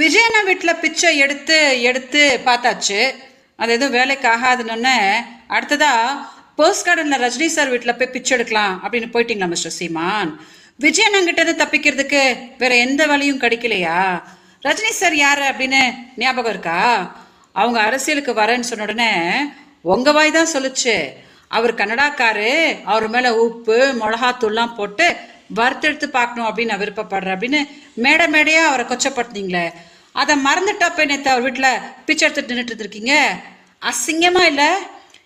விஜயண்ணா வீட்டில் பிச்சை எடுத்து எடுத்து பார்த்தாச்சு. அது எதுவும் வேலைக்கு ஆகாதுன்னு. அடுத்ததா போஸ்ட் கார்டனில் ரஜினி சார் வீட்டில் போய் பிச்சை எடுக்கலாம் அப்படின்னு போயிட்டீங்களா மிஸ்டர் சீமான்? விஜயண்ணங்கிட்ட இருந்து தப்பிக்கிறதுக்கு வேற எந்த வழியும் கிடைக்கலையா? ரஜினி சார் யார் அப்படின்னு ஞாபகம் இருக்கா? அவங்க அரசியலுக்கு வரேன்னு சொன்ன உடனே உங்க வாய் தான் சொல்லுச்சு. அவர் கன்னடாக்காரு. அவர் மேலே உப்பு மிளகாத்தூள்லாம் போட்டு வறுத்தெடுத்து பார்க்கணும் அப்படின்னு நான் விருப்பப்படுறேன் அப்படின்னு மேடை மேடையாக அவரை கொச்சப்படுத்தினீங்களே. அதை மறந்துட்டா போய் அவர் வீட்டில் பிச்சை எடுத்துட்டு நின்றுட்டு இருக்கீங்க அசிங்கமா இல்லை?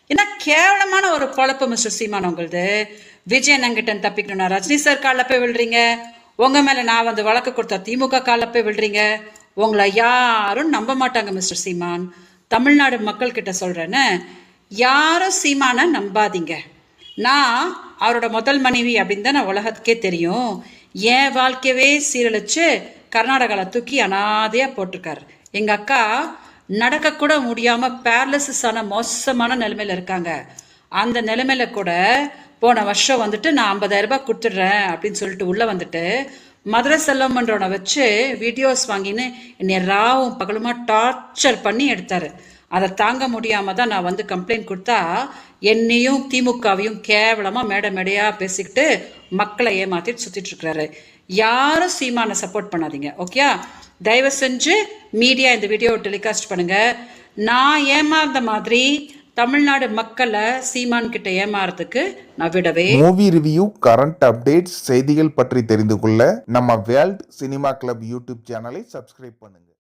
ஏன்னா கேவலமான ஒரு பொழப்பு மிஸ்டர் சீமான் உங்களுது விஜயன் அங்கிட்ட தப்பிக்கணும்னா ரஜினி சார் காலில் போய் விழுறீங்க. உங்கள் மேலே நான் வந்து வழக்கு கொடுத்தா திமுக காலில் போய் விழுறீங்க. உங்களை யாரும் நம்ப மாட்டாங்க மிஸ்டர் சீமான். தமிழ்நாடு மக்கள் கிட்ட யாரும் சீமானை நம்பாதீங்க. நான் அவரோட முதல் மனைவி அப்படின்னு தான் நான் உலகத்துக்கே தெரியும். என் வாழ்க்கையவே சீரழிச்சு கர்நாடகாவில் தூக்கி அனாதையாக போட்டிருக்காரு. எங்கள் அக்கா நடக்கக்கூட முடியாமல் பேரலிசிஸ் ஆன மோசமான நிலைமையில் இருக்காங்க. அந்த நிலைமையில கூட போன வருஷம் வந்துட்டு நான் 50000 ரூபாய் கொடுத்துட்றேன் அப்படின்னு சொல்லிட்டு உள்ளே வந்துட்டு மதுரை செல்லம்ன்றவனை வச்சு வீடியோஸ் வாங்கின்னு என்னை ராவும் பகலுமா டார்ச்சர் பண்ணி எடுத்தார். அதை தாங்க முடியாம தான் நான் வந்து கம்ப்ளைண்ட் கொடுத்தா என்னையும் திமுகவையும் கேவலமா மேடை மேடையா பேசிக்கிட்டு மக்களை ஏமாத்திட்டு சுத்திட்டு இருக்கிறாரு. யாரும் சீமானை சப்போர்ட் பண்ணாதீங்க ஓகே தயவு செஞ்சு மீடியா இந்த வீடியோ டெலிகாஸ்ட் பண்ணுங்க. நான் ஏமாந்த மாதிரி தமிழ்நாடு மக்களை சீமான் கிட்ட ஏமாறதுக்கு நான் விடவே மூவி ரிவ்யூ கரண்ட் அப்டேட்ஸ் செய்திகள் பற்றி தெரிந்து கொள்ள நம்ம வேர்ல்ட் சினிமா கிளப் யூடியூப் சேனலை சப்ஸ்கிரைப் பண்ணுங்க.